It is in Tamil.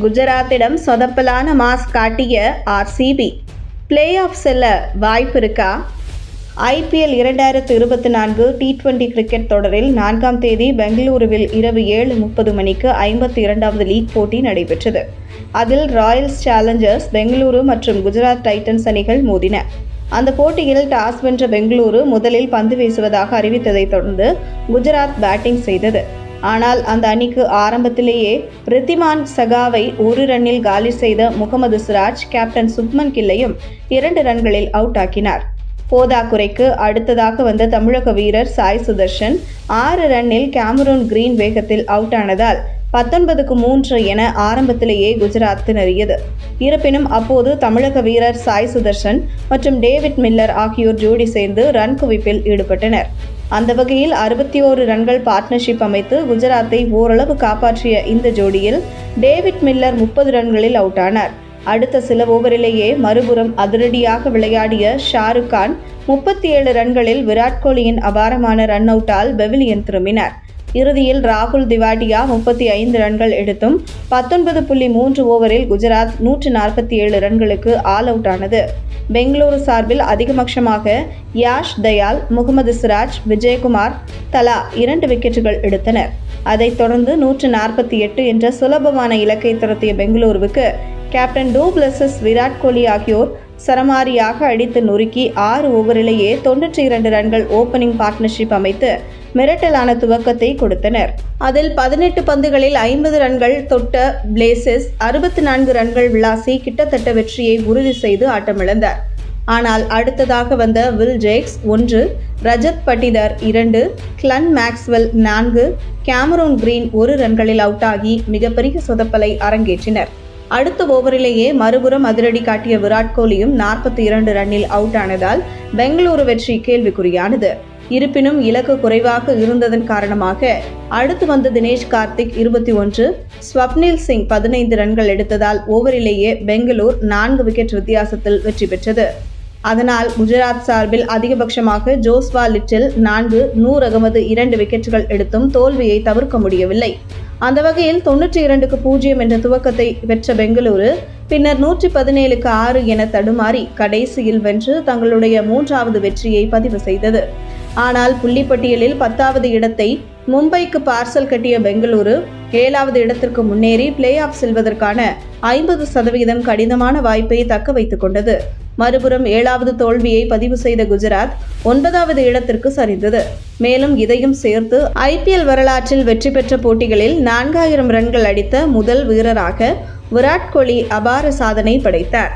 குஜராத்திடம் சொதப்பலான மாஸ் காட்டிய ஆர்சிபி பிளே ஆஃப் செல்ல வாய்ப்பு இருக்கா? ஐபிஎல் இரண்டாயிரத்து இருபத்தி நான்கு டி டுவெண்டி கிரிக்கெட் தொடரில் நான்காம் தேதி பெங்களூருவில் இரவு ஏழு முப்பது மணிக்கு ஐம்பத்தி இரண்டாவது லீக் போட்டி நடைபெற்றது. அதில் ராயல்ஸ் சேலஞ்சர்ஸ் பெங்களூரு மற்றும் குஜராத் டைட்டன்ஸ் அணிகள் மோதின. அந்த போட்டியில் டாஸ் வென்ற பெங்களூரு முதலில் பந்து வீசுவதாக அறிவித்ததைத் தொடர்ந்து குஜராத் பேட்டிங் செய்தது. ஆனால் அந்த அணிக்கு ஆரம்பத்திலேயே ரித்திமான் சகாவை ஒரு ரன்னில் காலி செய்த முகமது சிராஜ் கேப்டன் சுப்மன் கில்லையும் இரண்டு ரன்களில் அவுட் ஆக்கினார். போதாக்குறைக்கு அடுத்ததாக வந்த தமிழக வீரர் சாய் சுதர்ஷன் ஆறு ரன்னில் கேமரூன் கிரீன் வேகத்தில் அவுட் ஆனதால் பத்தொன்பதுக்கு மூன்று என ஆரம்பத்திலேயே குஜராத் திணறியது இருப்பினும் அப்போது தமிழக வீரர் சாய் சுதர்ஷன் மற்றும் டேவிட் மில்லர் ஆகியோர் ஜோடி சேர்ந்து ரன் குவிப்பில் ஈடுபட்டனர். அந்த வகையில் அறுபத்தி ஓரு ரன்கள் பார்ட்னர்ஷிப் அமைத்து குஜராத்தை ஓரளவு காப்பாற்றிய இந்த ஜோடியில் டேவிட் மில்லர் முப்பது ரன்களில் அவுட் ஆனார். அடுத்த சில ஓவரிலேயே மறுபுறம் அதிரடியாக விளையாடிய ஷாருக் கான் முப்பத்தி ஏழு ரன்களில் விராட் கோலியின் அபாரமான ரன் அவுட்டால் பெவிலியன் திரும்பினார். இறுதியில் ராகுல் திவாடியா முப்பத்தி ஐந்து ரன்கள் எடுத்தும் பத்தொன்பது புள்ளி மூன்று ஓவரில் குஜராத் நூற்று நாற்பத்தி ஏழு ரன்களுக்கு ஆல் அவுட் ஆனது. பெங்களூரு சார்பில் அதிகபட்சமாக யாஷ் தயால் முகமது சிராஜ் விஜயகுமார் தலா இரண்டு விக்கெட்டுகள் எடுத்தனர். அதைத் தொடர்ந்து நூற்று நாற்பத்தி எட்டு என்ற சுலபமான இலக்கை துரத்திய பெங்களூருவுக்கு captain du Plessis Virat Kohli ஆகியோர் சரமாரியாக அடித்து நொறுக்கி ஆறு ஓவரிலேயே தொன்னூற்றி இரண்டு ரன்கள் ஓபனிங் பார்ட்னர்ஷிப் அமைத்து மிரட்டலான துவக்கத்தை கொடுத்தனர். அதில் பதினெட்டு பந்துகளில் ஐம்பது ரன்கள் தொட்ட பிளேசஸ் அறுபத்தி நான்கு ரன்கள் விளாசி கிட்டத்தட்ட வெற்றியை உறுதி செய்து ஆட்டமிழந்தார். ஆனால் அடுத்ததாக வந்த வில் ஜேக்ஸ் ஒன்று ரஜத் பட்டிதர் இரண்டு கிளன் மேக்ஸ்வெல் நான்கு கேமரூன் கிரீன் ஒரு ரன்களில் அவுட் ஆகி மிகப்பெரிய சொதப்பலை அரங்கேற்றினர். அடுத்த ஓவரிலேயே மறுபுறம் அதிரடி காட்டிய விராட் கோலியும் நாற்பத்தி இரண்டு ரன்னில் அவுட் ஆனதால் பெங்களூரு வெற்றி கேள்விக்குறியானது. இருப்பினும் இலக்கு குறைவாக இருந்ததன் காரணமாக அடுத்து வந்த தினேஷ் கார்த்திக் இருபத்தி ஒன்று ஸ்வப்னில் சிங் பதினைந்து ரன்கள் எடுத்ததால் ஓவரிலேயே பெங்களூர் நான்கு விக்கெட் வித்தியாசத்தில் வெற்றி பெற்றது. அதனால் குஜராத் சார்பில் அதிகபட்சமாக ஜோஸ்வா லிட்டில் நான்கு நூர் அகமது இரண்டு விக்கெட்டுகள் எடுத்தும் தோல்வியை தவிர்க்க முடியவில்லை. அந்த வகையில் தொன்னூற்றி இரண்டுக்கு பூஜ்ஜியம் என்ற துவக்கத்தை பெற்ற பெங்களூரு பின்னர் நூற்றி பதினேழுக்கு ஆறு என தடுமாறி கடைசியில் வென்று தங்களுடைய மூன்றாவது வெற்றியை பதிவு செய்தது. ஆனால் புள்ளிப்பட்டியலில் பத்தாவது இடத்தை மும்பைக்கு பார்சல் கட்டிய பெங்களூரு ஏழாவது இடத்திற்கு முன்னேறி பிளே ஆஃப் செல்வதற்கான ஐம்பது சதவிகிதம் கடினமான வாய்ப்பை தக்க வைத்துக் கொண்டது. மறுபுறம் ஏழாவது தோல்வியை பதிவு செய்த குஜராத் ஒன்பதாவது இடத்திற்கு சரிந்தது. மேலும் இதையும் சேர்த்து ஐபிஎல் வரலாற்றில் வெற்றி பெற்ற போட்டிகளில் நான்காயிரம் ரன்கள் அடித்த முதல் வீரராக விராட் கோலி அபார சாதனை படைத்தார்.